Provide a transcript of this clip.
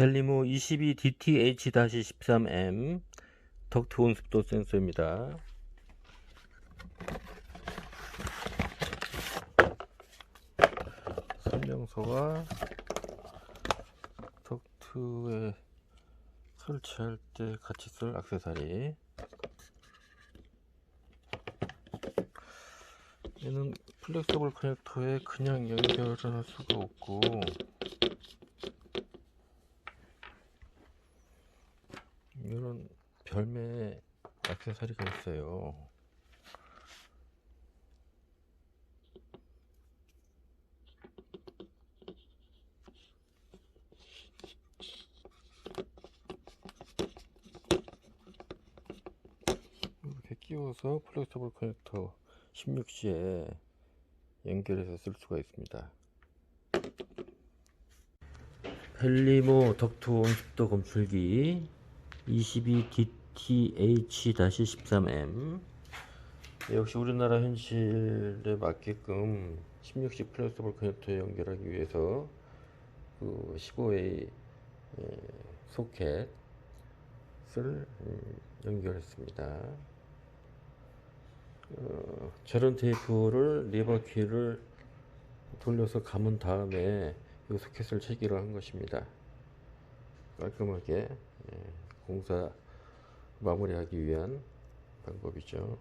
벨리모 22DTH-13M 덕트 온습도 센서입니다. 설명서와 덕트에 설치할 때 같이 쓸 액세서리 얘는 플렉서블 커넥터에 그냥 연결을 할 수가 없고 이런 별매 액세서리가 있어요. 이렇게 끼워서 플렉서블 커넥터 16C에 연결해서 쓸 수가 있습니다. 펠리모 덕트 온습도 검출기 22DTH-13M 역시 우리나라 현실에 맞게끔 16C 플렉서블 커넥터에 연결하기 위해서 그 15A 소켓을 음, 연결했습니다. 어, 저런 테이프를 리버키를 돌려서 감은 다음에 이 소켓을 체결을 한 것입니다. 깔끔하게 예, 공사 마무리하기 위한 방법이죠.